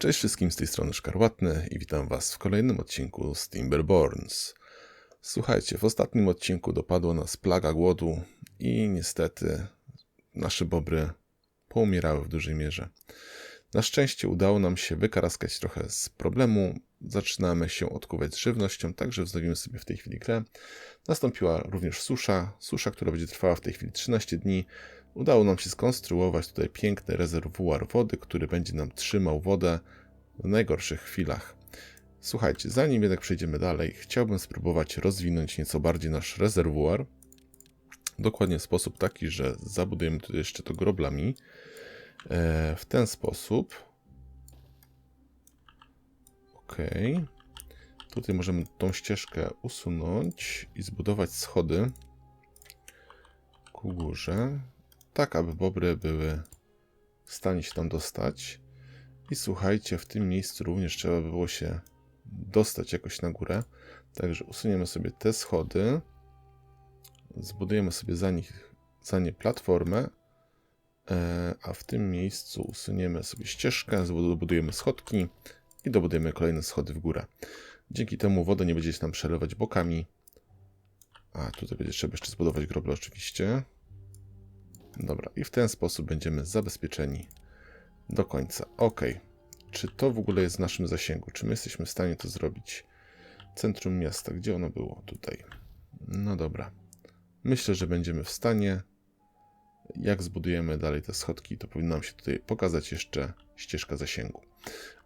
Cześć wszystkim, z tej strony Szkarłatny i witam Was w kolejnym odcinku z Timberborns. Słuchajcie, w ostatnim odcinku dopadła nas plaga głodu i niestety nasze bobry poumierały w dużej mierze. Na szczęście udało nam się wykaraskać trochę z problemu. Zaczynamy się odkuwać z żywnością, także wznowimy sobie w tej chwili grę. Nastąpiła również susza, susza, która będzie trwała w tej chwili 13 dni. Udało nam się skonstruować tutaj piękny rezerwuar wody, który będzie nam trzymał wodę w najgorszych chwilach. Słuchajcie, zanim jednak przejdziemy dalej, chciałbym spróbować rozwinąć nieco bardziej nasz rezerwuar. Dokładnie w sposób taki, że zabudujemy tu jeszcze to groblami. E, w ten sposób. Ok. Tutaj możemy tą ścieżkę usunąć i zbudować schody ku górze, tak aby bobry były w stanie się tam dostać. I słuchajcie, w tym miejscu również trzeba by było się dostać jakoś na górę. Także usuniemy sobie te schody, zbudujemy sobie za, nich, za nie platformę, e, a w tym miejscu usuniemy sobie ścieżkę, zbudujemy schodki i dobudujemy kolejne schody w górę. Dzięki temu woda nie będzie się nam przelewać bokami. A tutaj będzie trzeba jeszcze zbudować groble oczywiście. Dobra, i w ten sposób będziemy zabezpieczeni do końca. Ok. Czy to w ogóle jest w naszym zasięgu? Czy my jesteśmy w stanie to zrobić? Centrum miasta, gdzie ono było? Tutaj. No dobra. Myślę, że będziemy w stanie. Jak zbudujemy dalej te schodki, to powinna nam się tutaj pokazać jeszcze ścieżka zasięgu.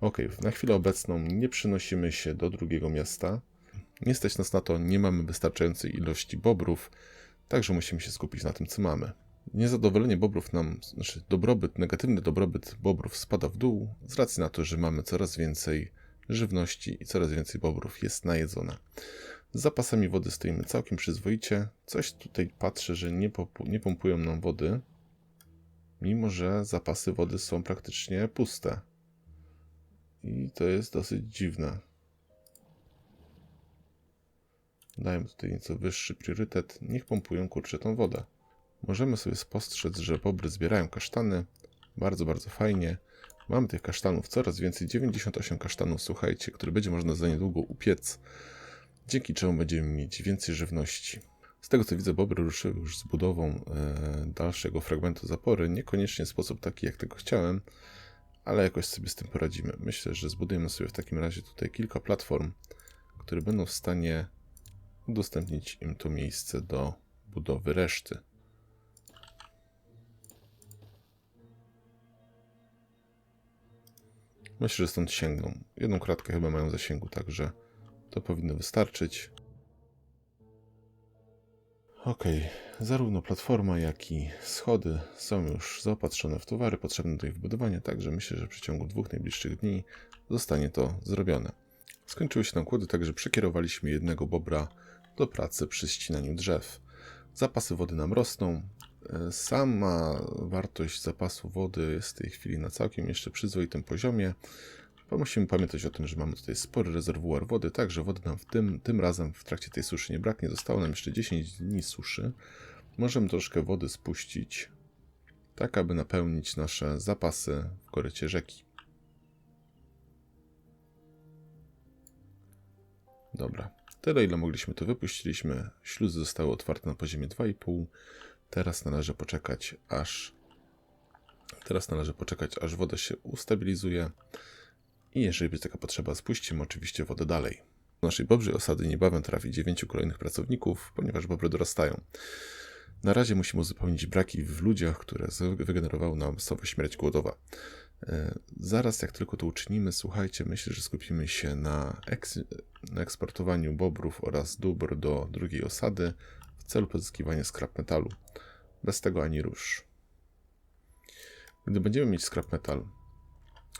Ok, na chwilę obecną nie przynosimy się do drugiego miasta. Nie stać nas na to, nie mamy wystarczającej ilości bobrów, także musimy się skupić na tym, co mamy. Niezadowolenie bobrów nam, znaczy dobrobyt, negatywny dobrobyt bobrów spada w dół z racji na to, że mamy coraz więcej żywności i coraz więcej bobrów jest najedzone. Z zapasami wody stoimy całkiem przyzwoicie. Coś tutaj patrzę, że nie, nie pompują nam wody, mimo że zapasy wody są praktycznie puste. I to jest dosyć dziwne. Dajmy tutaj nieco wyższy priorytet. Niech pompują kurczę tą wodę. Możemy sobie spostrzec, że bobry zbierają kasztany. Bardzo, bardzo fajnie. Mamy tych kasztanów coraz więcej. 98 kasztanów, słuchajcie, które będzie można za niedługo upiec. Dzięki czemu będziemy mieć więcej żywności. Z tego co widzę, bobry ruszyły już z budową e, dalszego fragmentu zapory. Niekoniecznie w sposób taki, jak tego chciałem, ale jakoś sobie z tym poradzimy. Myślę, że zbudujemy sobie w takim razie tutaj kilka platform, które będą w stanie udostępnić im to miejsce do budowy reszty. Myślę, że stąd sięgną. Jedną kratkę chyba mają zasięgu, także to powinno wystarczyć. Ok, zarówno platforma, jak i schody są już zaopatrzone w towary potrzebne do ich wbudowania, także myślę, że w przeciągu dwóch najbliższych dni zostanie to zrobione. Skończyły się nam kłody, także przekierowaliśmy jednego bobra do pracy przy ścinaniu drzew. Zapasy wody nam rosną, Sama wartość zapasu wody jest w tej chwili na całkiem jeszcze przyzwoitym poziomie. Bo musimy pamiętać o tym, że mamy tutaj spory rezerwuar wody, także wody nam w tym, tym razem w trakcie tej suszy nie braknie. Zostało nam jeszcze 10 dni suszy. Możemy troszkę wody spuścić, tak aby napełnić nasze zapasy w korycie rzeki. Dobra, tyle ile mogliśmy to wypuściliśmy. Śluzy zostały otwarte na poziomie 2,5 Teraz należy poczekać, aż teraz należy poczekać, aż woda się ustabilizuje i jeżeli będzie taka potrzeba, spuścimy oczywiście wodę dalej. Do naszej bobrzej osady niebawem trafi 9 kolejnych pracowników, ponieważ bobry dorastają. Na razie musimy uzupełnić braki w ludziach, które wygenerowały nam masowa śmierć głodowa. E, zaraz jak tylko to uczynimy, słuchajcie, myślę, że skupimy się na, eks na eksportowaniu bobrów oraz dóbr do drugiej osady w celu pozyskiwania skrap metalu. Bez tego ani rusz. Gdy będziemy mieć scrap metal,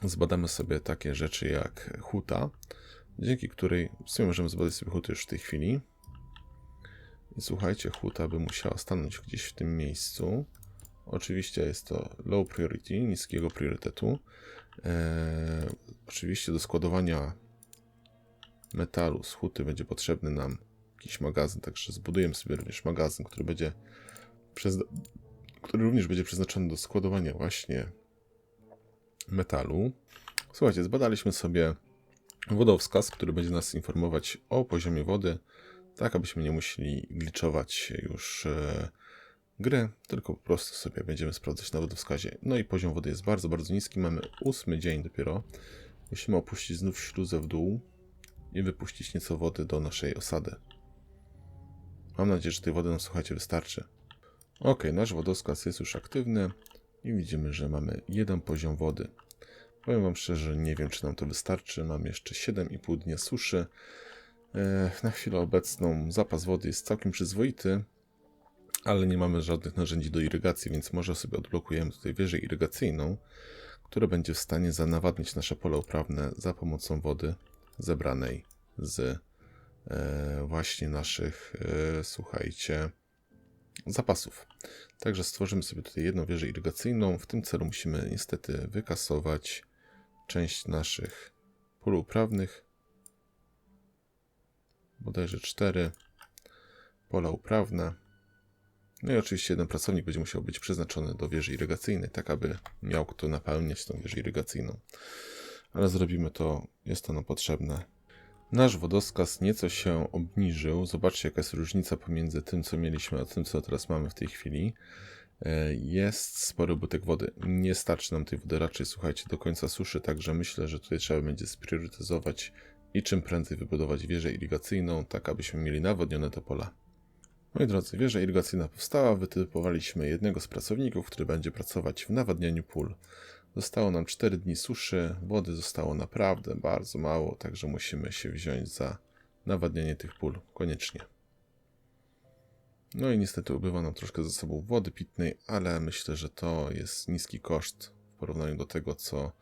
zbadamy sobie takie rzeczy jak huta, dzięki której w sumie możemy zbadać sobie huty już w tej chwili. I słuchajcie, huta by musiała stanąć gdzieś w tym miejscu. Oczywiście jest to low priority, niskiego priorytetu. Eee, oczywiście do składowania metalu z huty będzie potrzebny nam jakiś magazyn, także zbudujemy sobie również magazyn, który będzie który również będzie przeznaczony do składowania właśnie metalu. Słuchajcie, zbadaliśmy sobie wodowskaz, który będzie nas informować o poziomie wody, tak abyśmy nie musieli gliczować już e, gry, tylko po prostu sobie będziemy sprawdzać na wodowskazie. No i poziom wody jest bardzo, bardzo niski. Mamy ósmy dzień dopiero. Musimy opuścić znów śluzę w dół i wypuścić nieco wody do naszej osady. Mam nadzieję, że tej wody nam, słuchajcie, wystarczy. Ok, nasz wodoskaz jest już aktywny i widzimy, że mamy jeden poziom wody. Powiem Wam szczerze, nie wiem, czy nam to wystarczy. Mam jeszcze 7,5 dnia suszy. Na chwilę obecną zapas wody jest całkiem przyzwoity, ale nie mamy żadnych narzędzi do irygacji, więc może sobie odblokujemy tutaj wieżę irygacyjną, która będzie w stanie zanawadniać nasze pole uprawne za pomocą wody zebranej z e, właśnie naszych, e, słuchajcie, zapasów. Także stworzymy sobie tutaj jedną wieżę irygacyjną. W tym celu musimy niestety wykasować część naszych pól uprawnych. Bodajże cztery pola uprawne. No i oczywiście jeden pracownik będzie musiał być przeznaczony do wieży irygacyjnej, tak aby miał kto napełniać tą wieżę irygacyjną. Ale zrobimy to, jest to nam potrzebne. Nasz wodoskaz nieco się obniżył. Zobaczcie, jaka jest różnica pomiędzy tym, co mieliśmy, a tym, co teraz mamy w tej chwili. E, jest spory ubytek wody. Nie starczy nam tej wody raczej, słuchajcie, do końca suszy, także myślę, że tutaj trzeba będzie spriorytetyzować i czym prędzej wybudować wieżę irygacyjną, tak abyśmy mieli nawodnione te pola. Moi drodzy, wieża irygacyjna powstała, wytypowaliśmy jednego z pracowników, który będzie pracować w nawadnianiu pól. Zostało nam 4 dni suszy, wody zostało naprawdę bardzo mało, także musimy się wziąć za nawadnianie tych pól koniecznie. No i niestety ubywa nam troszkę zasobów wody pitnej, ale myślę, że to jest niski koszt w porównaniu do tego, co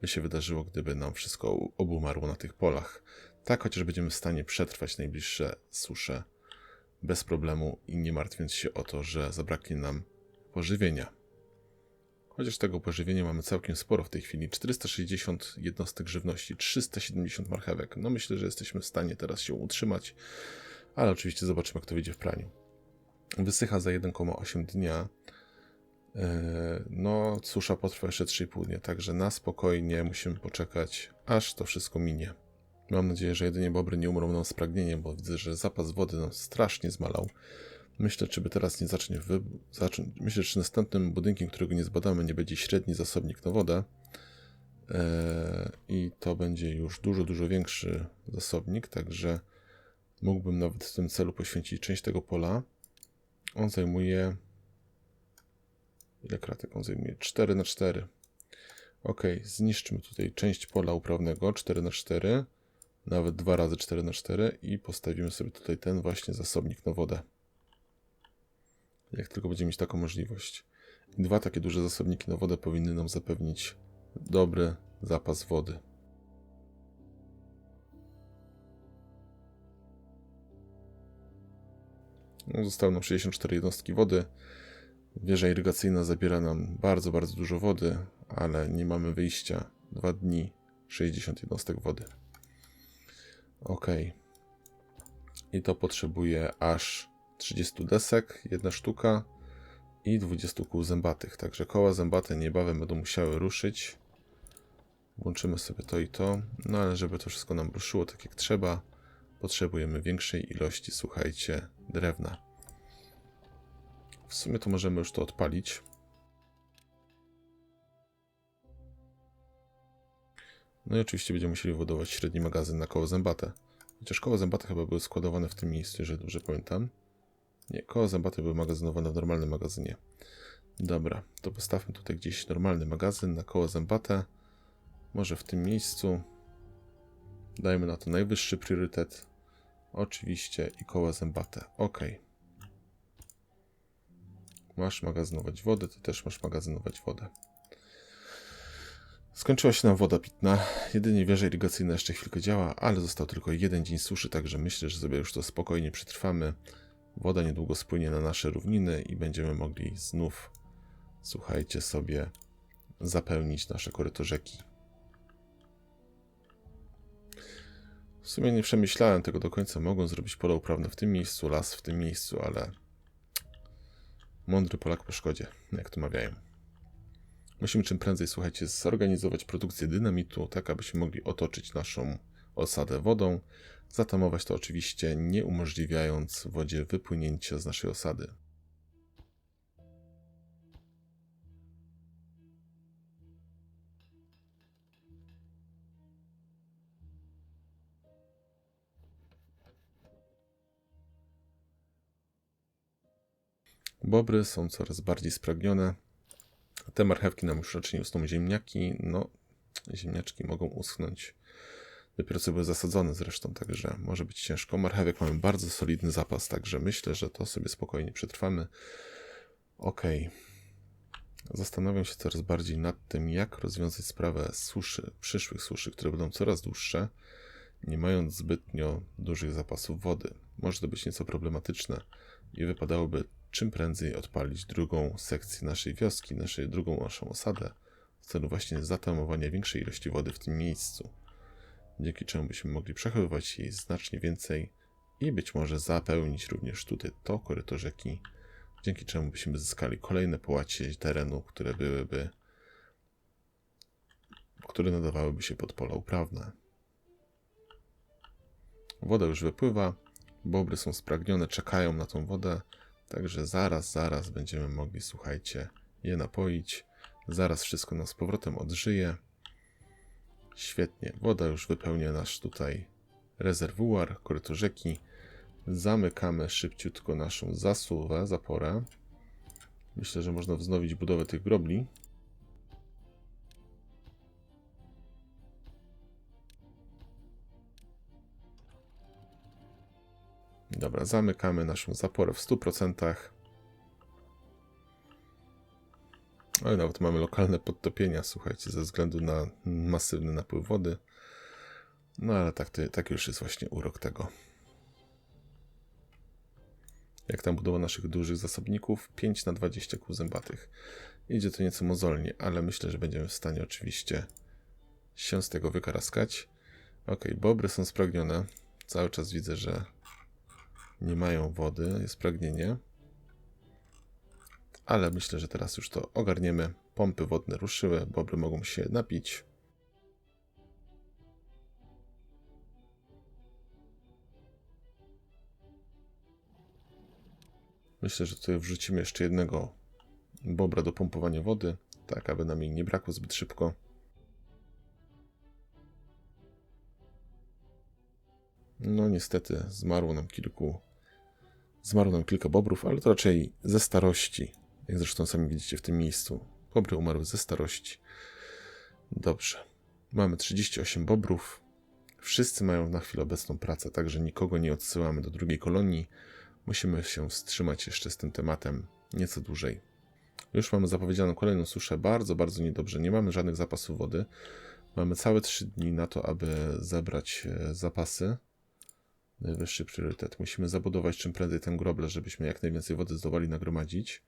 by się wydarzyło, gdyby nam wszystko obumarło na tych polach. Tak, chociaż będziemy w stanie przetrwać najbliższe susze bez problemu i nie martwiąc się o to, że zabraknie nam pożywienia. Chociaż tego pożywienia mamy całkiem sporo w tej chwili. 460 jednostek żywności, 370 marchewek. No myślę, że jesteśmy w stanie teraz się utrzymać, ale oczywiście zobaczymy, jak to wyjdzie w praniu. Wysycha za 1,8 dnia. E, no, susza potrwa jeszcze 3,5 dnia, także na spokojnie musimy poczekać, aż to wszystko minie. Mam nadzieję, że jedynie bobry nie umrą nam z pragnieniem, bo widzę, że zapas wody nam strasznie zmalał. Myślę, czy by teraz nie zacznie wy... Myślę, czy następnym budynkiem, którego nie zbadamy, nie będzie średni zasobnik na wodę. Eee, I to będzie już dużo, dużo większy zasobnik, także mógłbym nawet w tym celu poświęcić część tego pola. On zajmuje. Ile kratek on zajmuje? 4 na 4 Ok, zniszczmy tutaj część pola uprawnego 4 na 4 nawet 2 razy 4 na 4 i postawimy sobie tutaj ten właśnie zasobnik na wodę. Jak tylko będziemy mieć taką możliwość. Dwa takie duże zasobniki na wodę powinny nam zapewnić dobry zapas wody. No, zostały nam 64 jednostki wody. Wieża irygacyjna zabiera nam bardzo, bardzo dużo wody, ale nie mamy wyjścia. Dwa dni, 60 jednostek wody. Ok. I to potrzebuje aż 30 desek, jedna sztuka i 20 kół zębatych. Także koła zębate niebawem będą musiały ruszyć. Włączymy sobie to i to. No ale żeby to wszystko nam ruszyło tak jak trzeba, potrzebujemy większej ilości, słuchajcie, drewna. W sumie to możemy już to odpalić. No i oczywiście będziemy musieli budować średni magazyn na koło zębate. Chociaż koło zębate chyba były składowane w tym miejscu, jeżeli dobrze pamiętam. Nie, koło zębate były magazynowane w normalnym magazynie. Dobra, to postawmy tutaj gdzieś normalny magazyn na koło zębate. Może w tym miejscu. Dajmy na to najwyższy priorytet. Oczywiście i koła zębate. Ok. Masz magazynować wodę, ty też masz magazynować wodę. Skończyła się nam woda pitna. Jedynie wieża irygacyjna jeszcze chwilkę działa, ale został tylko jeden dzień suszy, także myślę, że sobie już to spokojnie przetrwamy. Woda niedługo spłynie na nasze równiny i będziemy mogli znów, słuchajcie sobie, zapełnić nasze koryto rzeki. W sumie nie przemyślałem tego do końca. Mogą zrobić pole uprawne w tym miejscu, las w tym miejscu, ale mądry Polak po szkodzie, jak to mawiają. Musimy czym prędzej, słuchajcie, zorganizować produkcję dynamitu, tak abyśmy mogli otoczyć naszą osadę wodą. Zatamować to oczywiście, nie umożliwiając wodzie wypłynięcia z naszej osady. Bobry są coraz bardziej spragnione. Te marchewki nam już raczej usną ziemniaki. No, ziemniaczki mogą uschnąć. Dopiero co były zasadzone zresztą, także może być ciężko. Marchewek mamy bardzo solidny zapas, także myślę, że to sobie spokojnie przetrwamy. Ok. Zastanawiam się coraz bardziej nad tym, jak rozwiązać sprawę suszy, przyszłych suszy, które będą coraz dłuższe, nie mając zbytnio dużych zapasów wody. Może to być nieco problematyczne i wypadałoby czym prędzej odpalić drugą sekcję naszej wioski, naszej drugą naszą osadę, w celu właśnie zatamowania większej ilości wody w tym miejscu, dzięki czemu byśmy mogli przechowywać jej znacznie więcej i być może zapełnić również tutaj to koryto rzeki, dzięki czemu byśmy zyskali kolejne połacie terenu, które byłyby, które nadawałyby się pod pola uprawne. Woda już wypływa, bobry są spragnione, czekają na tą wodę, Także zaraz, zaraz będziemy mogli, słuchajcie, je napoić. Zaraz wszystko nas z powrotem odżyje. Świetnie. Woda już wypełnia nasz tutaj rezerwuar, koryto rzeki. Zamykamy szybciutko naszą zasuwę, zaporę. Myślę, że można wznowić budowę tych grobli. Dobra, zamykamy naszą zaporę w 100%. Ale nawet mamy lokalne podtopienia, słuchajcie, ze względu na masywny napływ wody. No ale tak, tak już jest właśnie urok tego. Jak tam budowa naszych dużych zasobników? 5 na 20 kół zębatych. Idzie to nieco mozolnie, ale myślę, że będziemy w stanie oczywiście się z tego wykaraskać. Ok, bobry są spragnione. Cały czas widzę, że nie mają wody, jest pragnienie. Ale myślę, że teraz już to ogarniemy. Pompy wodne ruszyły, bobry mogą się napić. Myślę, że tutaj wrzucimy jeszcze jednego bobra do pompowania wody, tak aby nam jej nie brakło zbyt szybko. No niestety zmarło nam kilku Zmarło nam kilka bobrów, ale to raczej ze starości. Jak zresztą sami widzicie w tym miejscu. Bobry umarły ze starości. Dobrze. Mamy 38 bobrów. Wszyscy mają na chwilę obecną pracę, także nikogo nie odsyłamy do drugiej kolonii. Musimy się wstrzymać jeszcze z tym tematem nieco dłużej. Już mamy zapowiedzianą kolejną suszę. Bardzo, bardzo niedobrze. Nie mamy żadnych zapasów wody. Mamy całe 3 dni na to, aby zebrać e, zapasy najwyższy priorytet. Musimy zabudować czym prędzej tę groblę, żebyśmy jak najwięcej wody zdołali nagromadzić.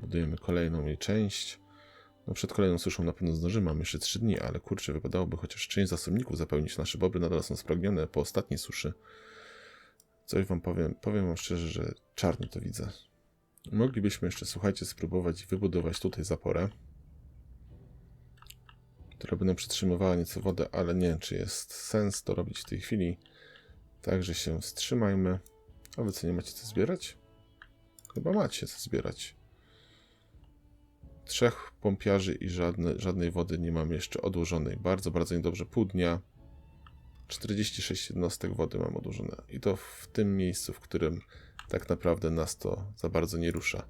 Budujemy kolejną jej część. No przed kolejną suszą na pewno zdążymy, mamy jeszcze 3 dni, ale kurczę, wypadałoby chociaż część zasobników zapełnić. Nasze bobry nadal są spragnione po ostatniej suszy. Coś wam powiem, powiem wam szczerze, że czarno to widzę. Moglibyśmy jeszcze, słuchajcie, spróbować wybudować tutaj zaporę która nam przytrzymywała nieco wodę, ale nie wiem, czy jest sens to robić w tej chwili. Także się wstrzymajmy. A wy co, nie macie co zbierać? Chyba macie co zbierać. Trzech pompiarzy i żadne, żadnej wody nie mam jeszcze odłożonej. Bardzo, bardzo niedobrze. Pół dnia. 46 jednostek wody mam odłożone. I to w tym miejscu, w którym tak naprawdę nas to za bardzo nie rusza.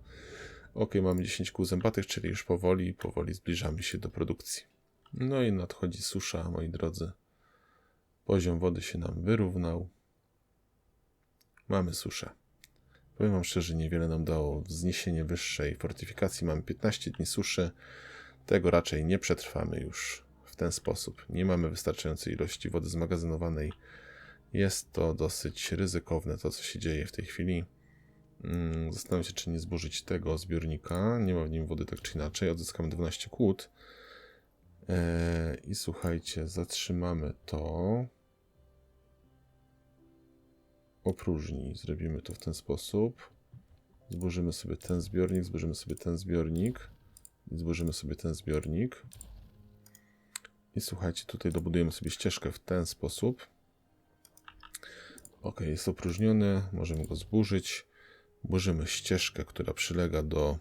Ok, mamy 10 kół zębatych, czyli już powoli, powoli zbliżamy się do produkcji. No i nadchodzi susza, moi drodzy. Poziom wody się nam wyrównał. Mamy suszę. Powiem wam szczerze, niewiele nam dało wzniesienie wyższej fortyfikacji. Mamy 15 dni suszy. Tego raczej nie przetrwamy już w ten sposób. Nie mamy wystarczającej ilości wody zmagazynowanej. Jest to dosyć ryzykowne, to co się dzieje w tej chwili. Mm, zastanawiam się, czy nie zburzyć tego zbiornika. Nie ma w nim wody tak czy inaczej. Odzyskamy 12 kłód. E, I słuchajcie, zatrzymamy to. Opróżni. Zrobimy to w ten sposób. Zburzymy sobie ten zbiornik, zburzymy sobie ten zbiornik. I zburzymy sobie ten zbiornik. I słuchajcie, tutaj dobudujemy sobie ścieżkę w ten sposób. Ok, jest opróżniony, możemy go zburzyć. Burzymy ścieżkę, która przylega do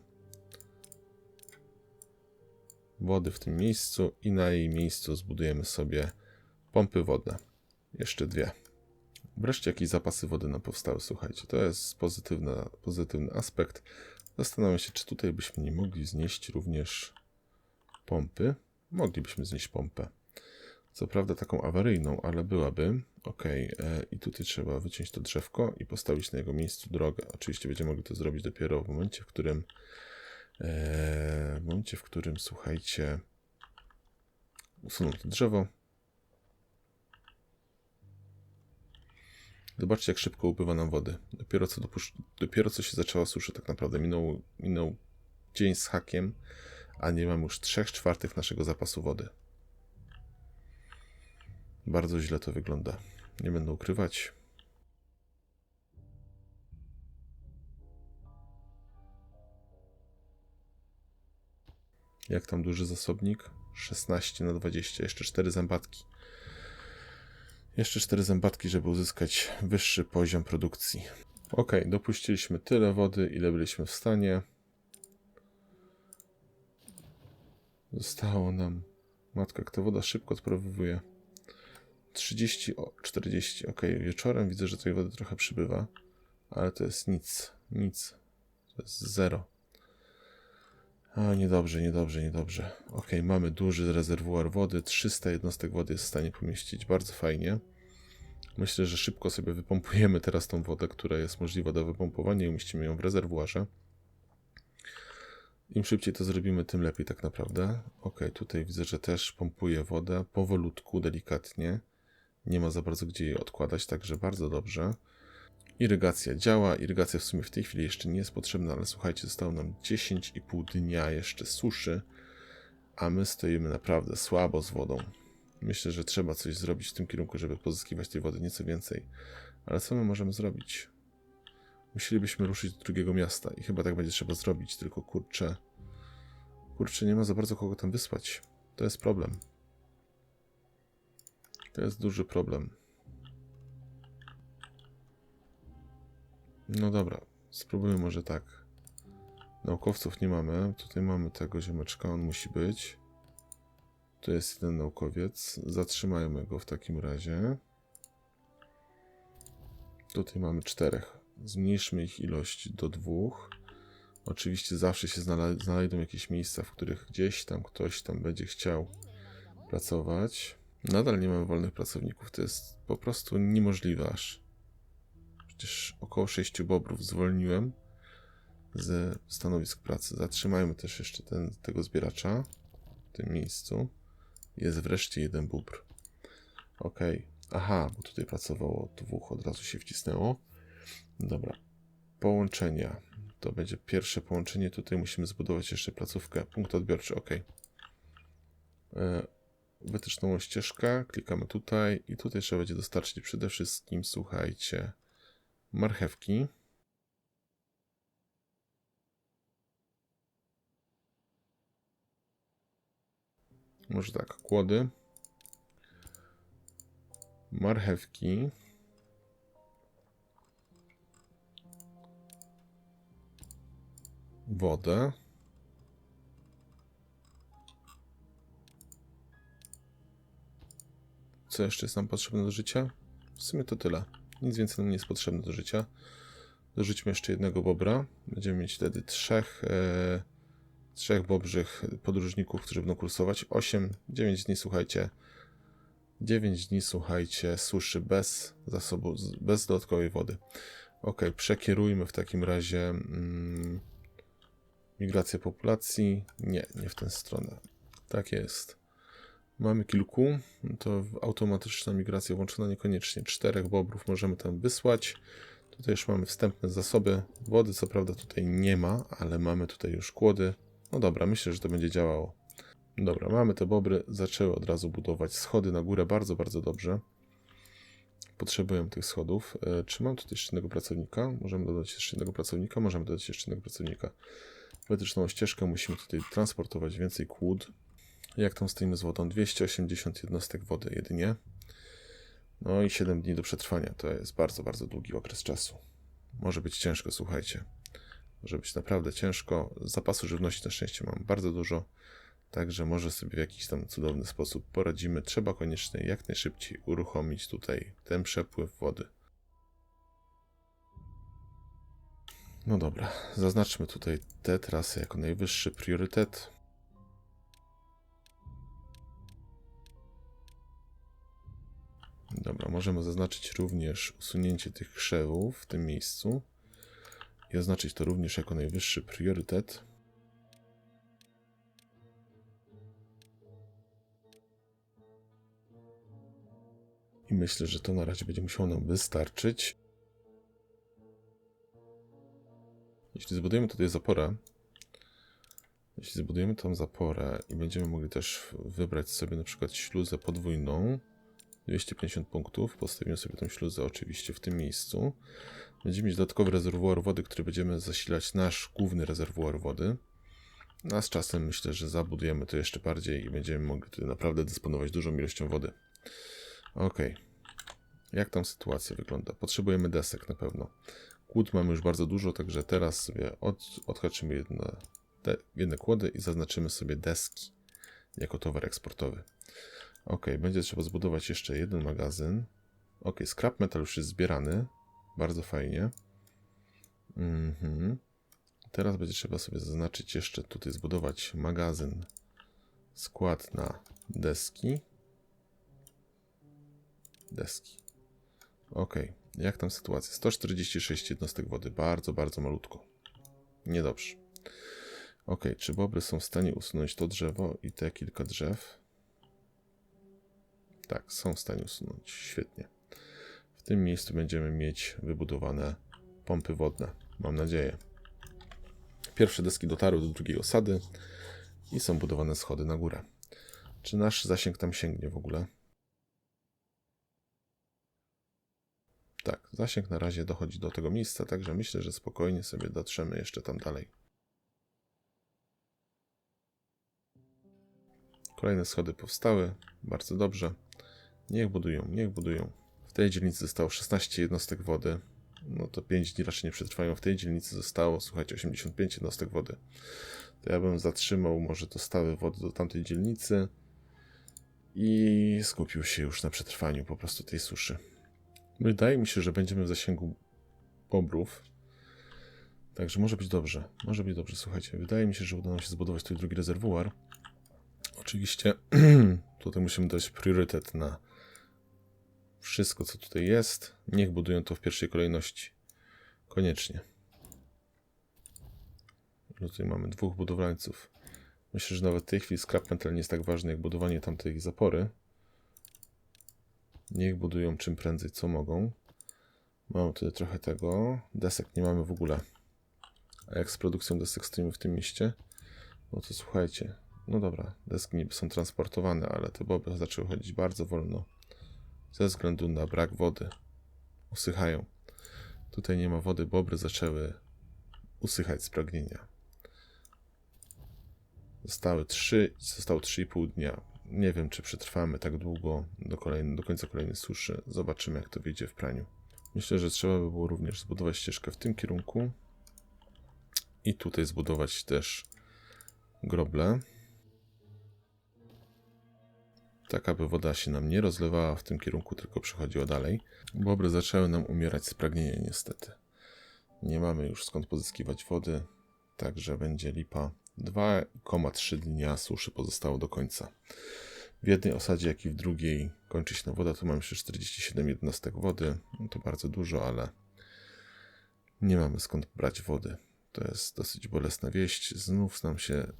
wody w tym miejscu i na jej miejscu zbudujemy sobie pompy wodne. Jeszcze dwie. Wreszcie jakieś zapasy wody nam powstały, słuchajcie. To jest pozytywna, pozytywny aspekt. Zastanawiam się, czy tutaj byśmy nie mogli znieść również pompy. Moglibyśmy znieść pompę. Co prawda taką awaryjną, ale byłaby. Ok, e, i tutaj trzeba wyciąć to drzewko i postawić na jego miejscu drogę. Oczywiście będziemy mogli to zrobić dopiero w momencie, w którym e, w momencie, w którym, słuchajcie, usuną to drzewo. Zobaczcie, jak szybko upływa nam wody. Dopiero co, dopusz- dopiero co się zaczęła susza, tak naprawdę minął, minął dzień z hakiem, a nie mam już 3 czwartych naszego zapasu wody. Bardzo źle to wygląda. Nie będę ukrywać. Jak tam duży zasobnik? 16 na 20, jeszcze 4 zębatki. Jeszcze 4 zębatki, żeby uzyskać wyższy poziom produkcji. Ok, dopuściliśmy tyle wody, ile byliśmy w stanie. Zostało nam. Matka, jak ta woda szybko odprowywuje. 30, o, 40. Ok, wieczorem widzę, że tej wody trochę przybywa, ale to jest nic. Nic. To jest zero. A, niedobrze, niedobrze, niedobrze. Ok, mamy duży rezerwuar wody. 300 jednostek wody jest w stanie pomieścić. Bardzo fajnie. Myślę, że szybko sobie wypompujemy teraz tą wodę, która jest możliwa do wypompowania i umieścimy ją w rezerwuarze. Im szybciej to zrobimy, tym lepiej tak naprawdę. Ok, tutaj widzę, że też pompuje wodę powolutku, delikatnie. Nie ma za bardzo gdzie jej odkładać, także bardzo dobrze. Irygacja działa. Irygacja w sumie w tej chwili jeszcze nie jest potrzebna, ale słuchajcie, zostało nam 10,5 dnia jeszcze suszy, a my stoimy naprawdę słabo z wodą. Myślę, że trzeba coś zrobić w tym kierunku, żeby pozyskiwać tej wody nieco więcej. Ale co my możemy zrobić? Musielibyśmy ruszyć do drugiego miasta i chyba tak będzie trzeba zrobić, tylko kurczę. Kurczę, nie ma za bardzo kogo tam wysłać. To jest problem. To jest duży problem. No dobra, spróbujmy może tak. Naukowców nie mamy. Tutaj mamy tego ziomeczka, on musi być. To jest jeden naukowiec. Zatrzymajmy go w takim razie. Tutaj mamy czterech. Zmniejszmy ich ilość do dwóch. Oczywiście zawsze się znajdą jakieś miejsca, w których gdzieś tam ktoś tam będzie chciał pracować. Nadal nie mamy wolnych pracowników. To jest po prostu niemożliwe aż. Przecież około sześciu bobrów zwolniłem ze stanowisk pracy. Zatrzymajmy też jeszcze ten, tego zbieracza w tym miejscu. Jest wreszcie jeden bóbr. Ok. Aha, bo tutaj pracowało dwóch, od razu się wcisnęło. Dobra. Połączenia. To będzie pierwsze połączenie. Tutaj musimy zbudować jeszcze placówkę. Punkt odbiorczy, ok. E, Wytyczną ścieżkę. Klikamy tutaj i tutaj trzeba będzie dostarczyć przede wszystkim, słuchajcie, marchewki. Może tak, kłody. Marchewki. Wodę. Co jeszcze jest nam potrzebne do życia? W sumie to tyle. Nic więcej nam nie jest potrzebne do życia. Dorzućmy jeszcze jednego bobra. Będziemy mieć wtedy trzech, e, trzech bobrzych podróżników, którzy będą kursować. 8, 9 dni, słuchajcie. 9 dni, słuchajcie, suszy bez zasobu, bez dodatkowej wody. Ok, przekierujmy w takim razie mm, migrację populacji. Nie, nie w tę stronę. Tak jest. Mamy kilku, to automatyczna migracja włączona niekoniecznie. Czterech bobrów możemy tam wysłać. Tutaj już mamy wstępne zasoby wody, co prawda tutaj nie ma, ale mamy tutaj już kłody. No dobra, myślę, że to będzie działało. Dobra, mamy te bobry, zaczęły od razu budować schody na górę, bardzo, bardzo dobrze. Potrzebujemy tych schodów. E, Czy mam tutaj jeszcze jednego pracownika? Możemy dodać jeszcze jednego pracownika? Możemy dodać jeszcze jednego pracownika. Wytyczną ścieżkę musimy tutaj transportować więcej kłód. Jak tam stoimy z wodą? 280 jednostek wody jedynie. No i 7 dni do przetrwania. To jest bardzo, bardzo długi okres czasu. Może być ciężko, słuchajcie. Może być naprawdę ciężko. Zapasu żywności na szczęście mam bardzo dużo. Także może sobie w jakiś tam cudowny sposób poradzimy. Trzeba koniecznie jak najszybciej uruchomić tutaj ten przepływ wody. No dobra, zaznaczmy tutaj te trasy jako najwyższy priorytet. Dobra, możemy zaznaczyć również usunięcie tych krzewów w tym miejscu i oznaczyć to również jako najwyższy priorytet. I myślę, że to na razie będzie musiało nam wystarczyć. Jeśli zbudujemy tutaj zaporę, jeśli zbudujemy tą zaporę i będziemy mogli też wybrać sobie na przykład śluzę podwójną, 250 punktów, postawimy sobie tą śluzę oczywiście w tym miejscu. Będziemy mieć dodatkowy rezerwuar wody, który będziemy zasilać nasz główny rezerwuar wody. A z czasem myślę, że zabudujemy to jeszcze bardziej i będziemy mogli naprawdę dysponować dużą ilością wody. Ok. Jak tam sytuacja wygląda? Potrzebujemy desek na pewno. Kłód mamy już bardzo dużo, także teraz sobie od, odhaczymy jedne, te, jedne kłody i zaznaczymy sobie deski jako towar eksportowy. Ok, będzie trzeba zbudować jeszcze jeden magazyn. Ok, scrap metal już jest zbierany. Bardzo fajnie. Mhm. Teraz będzie trzeba sobie zaznaczyć jeszcze tutaj zbudować magazyn, skład na deski. Deski. Ok, jak tam sytuacja? 146 jednostek wody, bardzo, bardzo malutko. Niedobrze. Ok, czy bobry są w stanie usunąć to drzewo i te kilka drzew? Tak, są w stanie usunąć. Świetnie. W tym miejscu będziemy mieć wybudowane pompy wodne. Mam nadzieję. Pierwsze deski dotarły do drugiej osady i są budowane schody na górę. Czy nasz zasięg tam sięgnie w ogóle? Tak, zasięg na razie dochodzi do tego miejsca, także myślę, że spokojnie sobie dotrzemy jeszcze tam dalej. Kolejne schody powstały, bardzo dobrze. Niech budują, niech budują. W tej dzielnicy zostało 16 jednostek wody. No to 5 dni raczej nie przetrwają. W tej dzielnicy zostało, słuchajcie, 85 jednostek wody. To ja bym zatrzymał może dostawy wody do tamtej dzielnicy i skupił się już na przetrwaniu po prostu tej suszy. Wydaje mi się, że będziemy w zasięgu bobrów. Także może być dobrze. Może być dobrze, słuchajcie. Wydaje mi się, że uda nam się zbudować tutaj drugi rezerwuar. Oczywiście tutaj musimy dać priorytet na wszystko, co tutaj jest. Niech budują to w pierwszej kolejności. Koniecznie. Tutaj mamy dwóch budowlańców. Myślę, że nawet w tej chwili scrap metal nie jest tak ważny jak budowanie tamtej zapory. Niech budują czym prędzej, co mogą. Mamy tutaj trochę tego. Desek nie mamy w ogóle. A jak z produkcją desek stoimy w tym mieście? No to słuchajcie. No dobra, deski niby są transportowane, ale te boby zaczęły chodzić bardzo wolno. Ze względu na brak wody. Usychają. Tutaj nie ma wody, bobry zaczęły usychać z pragnienia. Zostały 3, zostało 3,5 dnia. Nie wiem, czy przetrwamy tak długo do, kolejny, do końca kolejnej suszy. Zobaczymy, jak to wyjdzie w praniu. Myślę, że trzeba by było również zbudować ścieżkę w tym kierunku. I tutaj zbudować też groble. Tak, aby woda się nam nie rozlewała w tym kierunku, tylko przechodziła dalej. Bobry zaczęły nam umierać z pragnienia, niestety. Nie mamy już skąd pozyskiwać wody, także będzie lipa. 2,3 dnia suszy pozostało do końca. W jednej osadzie, jak i w drugiej kończy się woda. Tu mamy jeszcze 47 jednostek wody. No to bardzo dużo, ale nie mamy skąd brać wody. To jest dosyć bolesna wieść. Znów nam się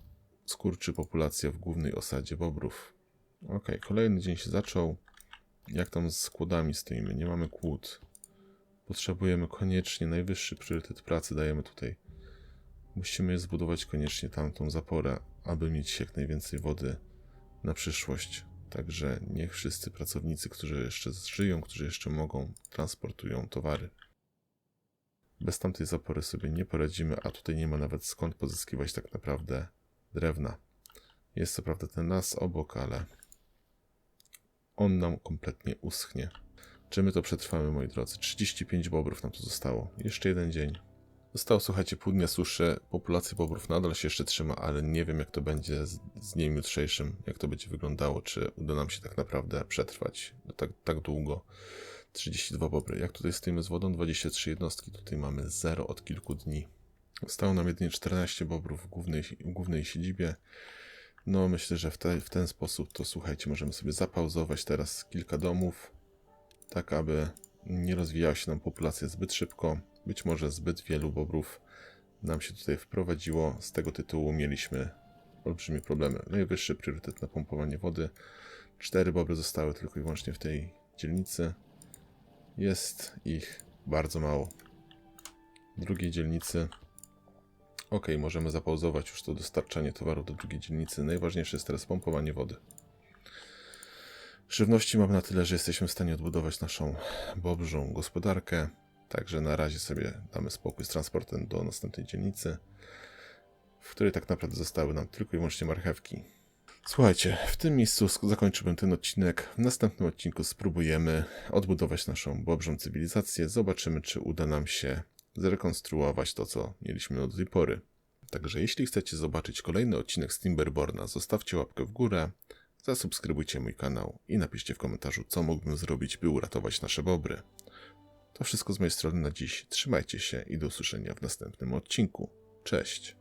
skurczy populacja w głównej osadzie bobrów. Ok, kolejny dzień się zaczął. Jak tam z kłodami stoimy? Nie mamy kłód. Potrzebujemy koniecznie najwyższy priorytet pracy dajemy tutaj. Musimy zbudować koniecznie tamtą zaporę, aby mieć jak najwięcej wody na przyszłość. Także niech wszyscy pracownicy, którzy jeszcze żyją, którzy jeszcze mogą, transportują towary. Bez tamtej zapory sobie nie poradzimy, a tutaj nie ma nawet skąd pozyskiwać tak naprawdę drewna. Jest co prawda ten las obok, ale on nam kompletnie uschnie. Czy my to przetrwamy, moi drodzy? 35 bobrów nam tu zostało. Jeszcze jeden dzień. Zostało, słuchajcie, pół dnia suszy. Populacja bobrów nadal się jeszcze trzyma, ale nie wiem, jak to będzie z, z dniem jutrzejszym, jak to będzie wyglądało, czy uda nam się tak naprawdę przetrwać tak, tak długo. 32 bobry. Jak tutaj stoimy z wodą? 23 jednostki. Tutaj mamy 0 od kilku dni. Zostało nam jedynie 14 bobrów w głównej, w głównej siedzibie. No, myślę, że w, te, w ten sposób to słuchajcie, możemy sobie zapauzować teraz kilka domów, tak aby nie rozwijała się nam populacja zbyt szybko. Być może zbyt wielu bobrów nam się tutaj wprowadziło. Z tego tytułu mieliśmy olbrzymie problemy. Najwyższy priorytet na pompowanie wody. Cztery bobry zostały tylko i wyłącznie w tej dzielnicy. Jest ich bardzo mało. W drugiej dzielnicy Ok, możemy zapauzować już to dostarczanie towaru do drugiej dzielnicy. Najważniejsze jest teraz pompowanie wody. Żywności mamy na tyle, że jesteśmy w stanie odbudować naszą bobrzą gospodarkę. Także na razie sobie damy spokój z transportem do następnej dzielnicy, w której tak naprawdę zostały nam tylko i wyłącznie marchewki. Słuchajcie, w tym miejscu zakończyłbym ten odcinek. W następnym odcinku spróbujemy odbudować naszą bobrzą cywilizację. Zobaczymy, czy uda nam się zrekonstruować to, co mieliśmy do tej pory. Także jeśli chcecie zobaczyć kolejny odcinek z Timberborna, zostawcie łapkę w górę, zasubskrybujcie mój kanał i napiszcie w komentarzu, co mógłbym zrobić, by uratować nasze bobry. To wszystko z mojej strony na dziś. Trzymajcie się i do usłyszenia w następnym odcinku. Cześć!